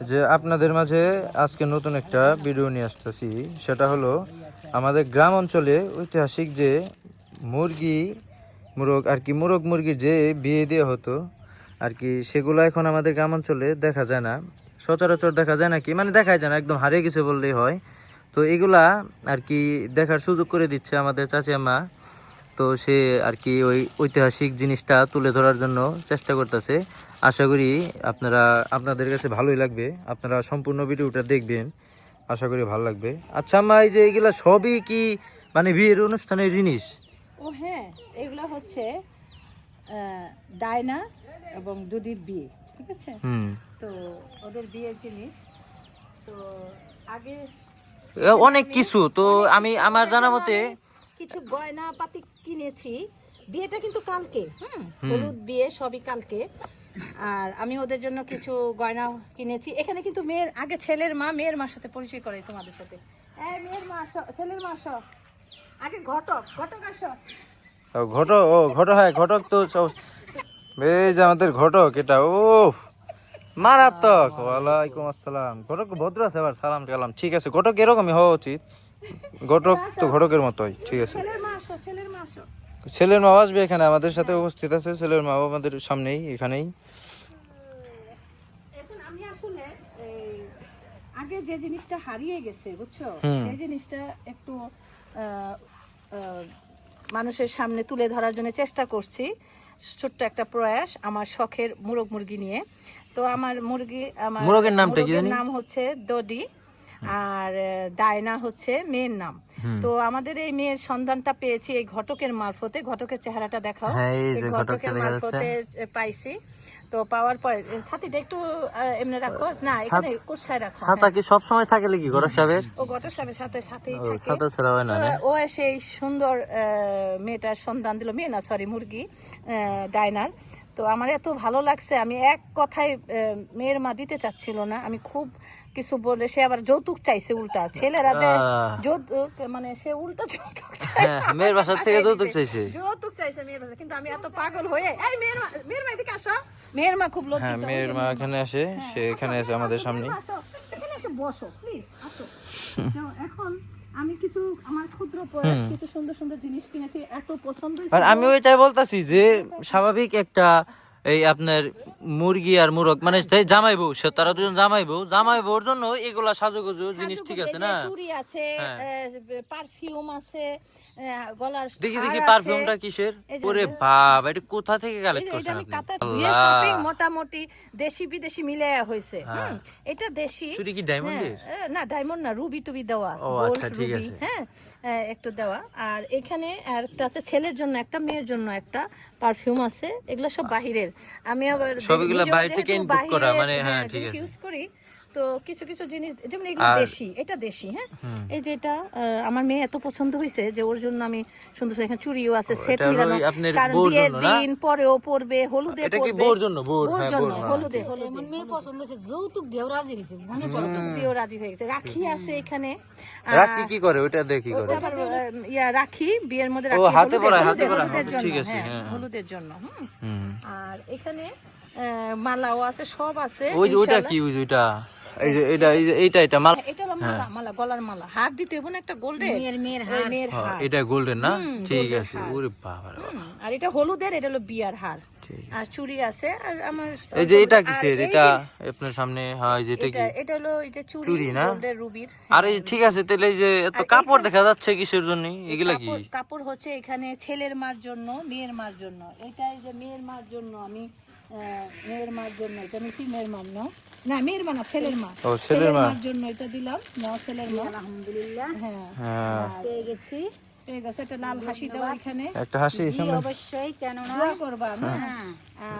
যে আপনাদের মাঝে আজকে নতুন একটা ভিডিও নিয়ে আসতেছি, সেটা হলো আমাদের গ্রাম অঞ্চলে ঐতিহাসিক যে মুরগি, মুরগ, আর কি মুরগ মুরগির যে বিয়ে দেওয়া হতো, আর কি সেগুলো এখন আমাদের গ্রাম অঞ্চলে দেখা যায় না। সচরাচর দেখা যায় না কি মানে দেখা যায় না, একদম হারিয়ে গেছে বললেই হয়। তো এগুলা আর কি দেখার সুযোগ করে দিচ্ছে আমাদের চাচিয়াম্মা তো সে আর কি ওই ঐতিহাসিক জিনিসটা তুলে ধরার জন্য চেষ্টা করতেছে। আশা করি আপনারা আপনাদের কাছে ভালোই লাগবে। আপনারা সম্পূর্ণ ভিডিওটা দেখবেন। আশা করি ভালো লাগবে। আচ্ছা আম্মা এই যে এগুলা সবই কি মানে বিয়ের অনুষ্ঠানের জিনিস? ও হ্যাঁ এগুলো হচ্ছে ডায়না এবং দুদির বিয়ে ঠিক আছে? হুম। তো ওদের বিয়ের জিনিস। তো আগে অনেক কিছু। তো আমি আমার জানা মতে কিছু গয়না পাতি কিনেছি। বিয়েটা কিন্তু কালকে হুম। হলুদ বিয়ে সবই কালকে। আর আমি ওদের জন্য কিছু গয়না কিনেছি। এখানে কিন্তু মেয়ের আগে ছেলের মা মেয়ের মার সাথে পরিচয় করে তোমাদের সাথে। এই মেয়ের মা ছেলের মা আসো। আগে ঘটক ঘটক আসো। ঘটক ও ঘটক হ্যাঁ ঘটক তো এই যে আমাদের ঘটক এটা ও মারাত্মক। ওয়ালাইকুম আসসালাম। ঘটক ভদ্র আছে আবার সালাম কালাম ঠিক আছে ঘটক এরকমই হওয়া উচিত। ঘটক তো ঘটকের মতোই ঠিক আছে। ছেলের মা আসো ছেলের মা আসো ছেলের মাও আসবে এখানে আমাদের সাথে উপস্থিত আছে ছেলের মাও আমাদের সামনেই এখানেই। এখন আমি আসলে এই, আগে যে জিনিসটা হারিয়ে গেছে বুঝছ? সেই জিনিসটা একটু মানুষের সামনে তুলে ধরার জন্য চেষ্টা করছি। ছোট্ট একটা প্রয়াস আমার শখের মুরগ মুরগি নিয়ে। তো আমার মুরগি আমার মুরগের নামটা কি নাম হচ্ছে দডি। আর ডায়না হচ্ছে মেয়ের নাম। তো আমাদের এই মেয়ের সন্ধানটা পেয়েছি এই ঘটকের মারফতে। ঘটকের চেহারাটা দেখাও। হ্যাঁ, ঘটকের। মারফতে পাইছি। তো পাওয়ার পরে ছাতিটা একটু এমনি রাখো না এখানে কোষায় রাখো। ছাতা কি সব সময় থাকে নাকি ঘটক সাহেবের? হ্যাঁ। ও গত সাহেবের সাথে সাথেই থাকে। ছাতা ছাড়া হয় না ও এসে এই সুন্দর মেয়েটার সন্ধান দিল। মেয়ে না সরি মুরগি আহ, ডায়নার। তো আমার এত ভালো লাগছে। আমি এক কথায় মেয়ের মা দিতে চাচ্ছিল না। আমি খুব কিছু বলে সে আবার যৌতুক চাইছে উল্টা। ছেলেরা যৌতুক মানে সে উল্টা যৌতুক চাই হ্যাঁ, মেয়ের বাসার থেকে যৌতুক চাইছে। যৌতুক চাইছে মেয়ের বাসা কিন্তু আমি এত পাগল হয়ে এই মেয়ের মা মেয়ের মা এদিকে আসো। মেয়ের মা খুব হ্যাঁ লজ্জিত মেয়ের মা এখানে আসে সে এখানে আসে আমাদের সামনে। আসো, এখানে এসে বসো প্লিজ আসো। তো এখন আমি কিছু আমার ক্ষুদ্র প্রয়াস কিছু সুন্দর সুন্দর জিনিস কিনেছি এত পছন্দ আর আমি ওইটাই বলতাছি যে স্বাভাবিক একটা এই আপনার মুরগি আর মুরগ মানে জামাই বউ সে তারা দুজন জামাই বউ জামাই বউর জন্য এগুলা সাজুগুজু জিনিস ঠিক আছে না আছে হ্যাঁ। পারফিউম আছে আহ, গলার দেখি দেখি পারফিউমটা কিসের? ওরে বাবা এটা কোথা থেকে কালেক্ট করছেন আপনি। শপিং মোটামুটি দেশি বিদেশি মিলে হয়েছে হ্যাঁ। এটা দেশি। চুরি কি ডায়মন্ডের হ্যাঁ, না ডায়মন্ড না রুবি টুবি দেওয়া ও, আচ্ছা, ঠিক আছে। হ্যাঁ একটু দেওয়া। আর এখানে একটা আছে ছেলের জন্য একটা মেয়ের জন্য একটা পারফিউম আছে। এগুলো সব বাহিরের। আমি আবার সবগুলো বাইরে থেকে input করা, মানে হ্যাঁ, ঠিক আছে। ইউজ করি তো কিছু কিছু জিনিস যেমন এগুলো দেশি এটা দেশি হ্যাঁ? এই যে এটা আমার মেয়ে এত পছন্দ হয়েছে যে ওর জন্য আমি সুন্দর সুন্দর এখানে চুড়িও আছে সেট মিলানো। কারণ বিয়ের দিন পরেও পরবে হলুদে এটা কি বউর জন্য? বউর হ্যাঁ, জন্য হ্যাঁ। হলুদে হলুদে। এমন মেয়ে পছন্দ হয়েছে যৌতুক দিয়েও রাজি হয়েছে মনে করো দিয়েও রাজি হয়ে গেছে রাখি আছে এখানে। রাখি কি করে? ওইটা দেখি করে? ওটা ইয়া রাখি বিয়ের মধ্যে ও, রাখি হাতে হলুদের- পরায়, হাতে জন্য, ঠিক আছে, হ্যাঁ। হলুদের জন্য। আর এখানে আহ, মালাও আছে সব আছে ওই ওইটা কি ওইটা? এই যে এটা এই যে এইটা এটা মাল। হ্যাঁ, এটা হলো মালা মালা গলার মালা। হার দিতে হবে না একটা গোল্ডের? মেয়ের মেয়ের ওই মেয়ের হ্যাঁ, হার। এটা গোল্ডেন না? ঠিক আছে ওরে বাবা রে বাবা। হুম, আর এটা হলুদের এটা হলো বিয়ার হার। আর চুড়ি আছে আর আমার এই যে এটা কিসের? এটা আপনার সামনে হয় যেটা কি এটা এটা হলো এই যে চুড়ি না? রুবির। আর এই ঠিক আছে তাহলে এই যে এত কাপড় দেখা যাচ্ছে কিসের জন্য? এগুলা কি? কাপড়- কাপড় হচ্ছে এখানে ছেলের মার জন্য মেয়ের মার জন্য। এটা এই যে মেয়ের মার জন্য আমি মেয়ের মার জন্য এটা মেয়ের মার না? না মেয়ের মা না ছেলের মা। ও, ছেলের মা। মার জন্য এটা দিলাম না ছেলের মা? আলহামদুলিল্লাহ। হ্যাঁ। হ্যাঁ। পেয়ে গেছি। ঠিক আছে একটা লাল হাসি দাও এখানে। একটা হাসি সামনে। অবশ্যই কেননা দোয়া করবা না? হ্যাঁ।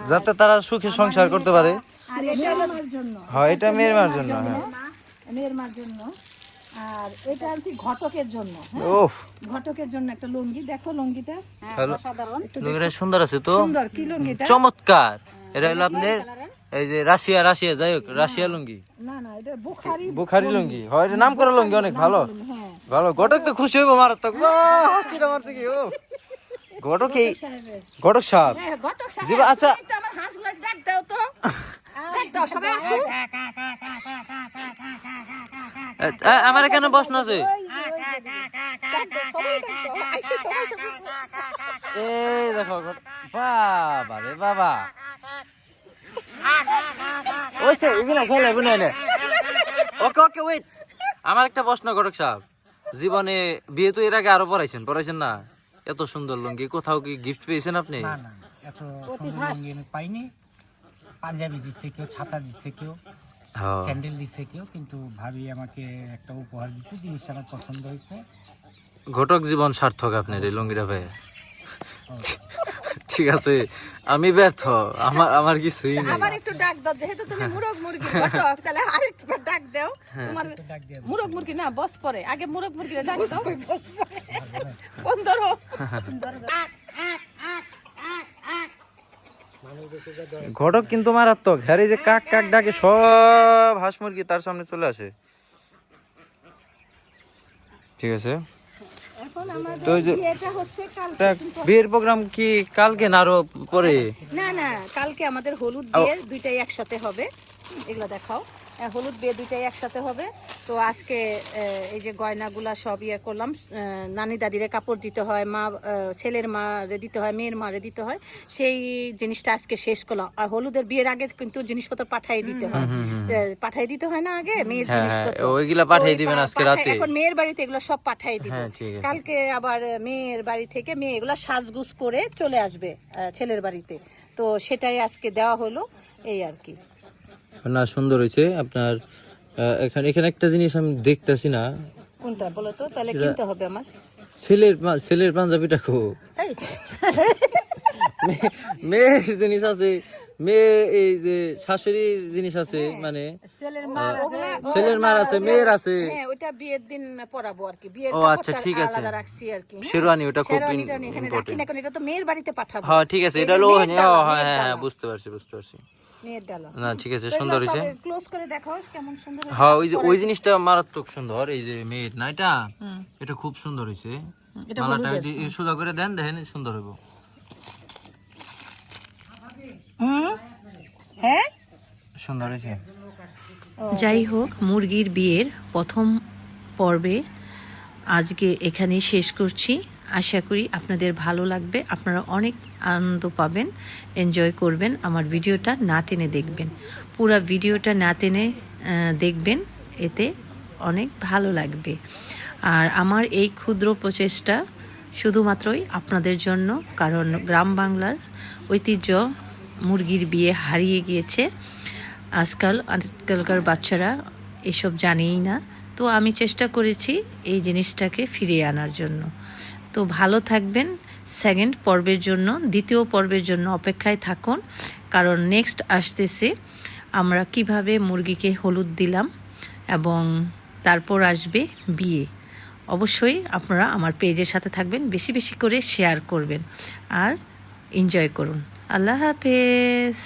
যাতে তারা সুখে সংসার করতে পারে। আর এটা আমার জন্য। হয় এটা মেয়ের মার জন্য হ্যাঁ। মেয়ের মার জন্য। আর এটা আনছি ঘটকের জন্য হ্যাঁ। ওহ ঘটকের জন্য একটা লুঙ্গি। দেখো লুঙ্গিটা। হ্যাঁ অসাধারণ। লুঙ্গিটা সুন্দর আছে তো? সুন্দর কি লুঙ্গিটা? চমৎকার। এটা হলো আপনার এই যে রাশিয়া রাশিয়া যাই হোক রাশিয়া লুঙ্গি না না এটা বুখারি বুখারি লুঙ্গি হয় নাম করা লুঙ্গি অনেক ভালো হ্যাঁ ভালো ঘটক তো খুশি হইব মারাত্মক বাহ, হাসিটা মারছে কি ও ঘটক এই ঘটক সাহেব হ্যাঁ, জীব- আচ্ছা। আমার হাঁসগুলো ডাক দাও তো। ডাক দাও, সবাই আসুন। এ, আমার কেন প্রশ্ন আছে এই দেখো বাবা রে বাবা ওইছে এগুলা খেলে ওকে ওকে ওয়েট আমার একটা প্রশ্ন করক সাহেব। জীবনে বিয়ে তো এর আগে আরও পড়াইছেন পড়াইছেন না? এত সুন্দর লুঙ্গি কোথাও কি গিফট পেয়েছেন আপনি? এত সুন্দর লুঙ্গি আমি পাইনি। পাঞ্জাবি দিচ্ছে কেউ ছাতা দিচ্ছে কেউ। স্যান্ডেল দিচ্ছে কেউ কিন্তু ভাবি আমাকে একটা উপহার দিচ্ছে জিনিসটা আমার পছন্দ হয়েছে। ঘটক জীবন সার্থক আপনার এই লুঙ্গিটা ভাই ঠিক আছে আমি ব্যর্থ আমার আমার কিছুই নেই। আবার একটু ডাক দাও যেহেতু তুমি মুরগ মুরগি ঘটক তাহলে আরেকটু ডাক দাও। তোমার তো ডাক দিয়ে মুরগ মুরগি না বস পরে। আগে মুরগ মুরগিরে ডাক দাও। বস কোন ধরো ঘটক কিন্তু মারাত্মক। হ্যাঁ যে কাক কাক ডাকে সব হাঁস মুরগি তার সামনে চলে আসে। ঠিক আছে? এখন আমাদের বিয়েটা হচ্ছে কালকে। বিয়ের প্রোগ্রাম কি কালকে না আরও পরে? না না কালকে আমাদের হলুদ দিয়ে দুইটাই একসাথে হবে। এগুলো দেখাও। হলুদ বিয়ে দুইটাই একসাথে হবে। তো আজকে এই যে গয়নাগুলা সব ইয়ে করলাম নানি দাদিরে কাপড় দিতে হয় মা ছেলের মা রে দিতে হয় মেয়ের মা রে দিতে হয়। সেই জিনিসটা আজকে শেষ করলাম। আর হলুদের বিয়ের আগে কিন্তু জিনিসপত্র পাঠাই দিতে হয়। পাঠাই দিতে হয় না আগে মেয়ের হ্যাঁ, জিনিসপত্র। ওইগুলা পাঠাই দিবেন আজকে রাতে। এখন মেয়ের বাড়িতে এগুলো সব পাঠাই দিব। হ্যাঁ। কালকে আবার মেয়ের বাড়ি থেকে মেয়ে এগুলো সাজগুজ করে চলে আসবে ছেলের বাড়িতে। তো সেটাই আজকে দেওয়া হলো এই আর কি। না সুন্দর হয়েছে। আপনার এখানে এখানে একটা জিনিস আমি দেখতেছি না। কোনটা বলো তো? তাহলে কিনতে হবে আমার। ছেলের ছেলের পাঞ্জাবিটা খুব মেয়ের জিনিস আছে মেয়ে এই যে শাশুড়ির জিনিস আছে মানে ছেলের মার আছে মেয়ের আছে। হ্যাঁ ওটা বিয়ের দিন পরাবো আর কি। বিয়ের ও, আচ্ছা, ঠিক আছে। রাখছি আর কি হ্যাঁ? শেরওয়ানি ওটা খুব শেরওয়ানিটা আমি এখানে রাখি ইম্পর্টেন্ট এটা তো মেয়ের বাড়িতে পাঠাবো। হ্যাঁ ঠিক আছে এটা হলো হ্যাঁ হ্যাঁ হ্যাঁ বুঝতে পারছি বুঝতে পারছি। না ঠিক আছে সুন্দর হয়েছে। ক্লোজ করে দেখাও কেমন সুন্দর হ্যাঁ ওই যে ওই জিনিসটা মারাত্মক সুন্দর এই যে মেয়ের না এটা? এটা খুব সুন্দর হয়েছে। মালাটা সোজা করে দেন দেখেন সুন্দর হইব। হুম? হ্যাঁ? সুন্দর হয়েছে। যাই হোক মুরগির বিয়ের প্রথম পর্বে আজকে এখানেই শেষ করছি। আশা করি আপনাদের ভালো লাগবে আপনারা অনেক আনন্দ পাবেন এনজয় করবেন আমার ভিডিওটা না টেনে দেখবেন। পুরা ভিডিওটা না টেনে দেখবেন এতে অনেক ভালো লাগবে। আর আমার এই ক্ষুদ্র প্রচেষ্টা শুধুমাত্রই আপনাদের জন্য কারণ গ্রাম বাংলার ঐতিহ্য মুরগির বিয়ে হারিয়ে গিয়েছে। আজকাল আজকালকার বাচ্চারা এসব জানেই না। তো আমি চেষ্টা করেছি এই জিনিসটাকে ফিরিয়ে আনার জন্য। তো ভালো থাকবেন সেকেন্ড পর্বের জন্য, দ্বিতীয় পর্বের জন্য অপেক্ষায় থাকুন। কারণ নেক্সট আসতেছে, আমরা কীভাবে মুরগিকে হলুদ দিলাম এবং তারপর আসবে বিয়ে। অবশ্যই আপনারা আমার পেজের সাথে থাকবেন, বেশি বেশি করে শেয়ার করবেন আর এনজয় করুন। আল্লাহ হাফেজ।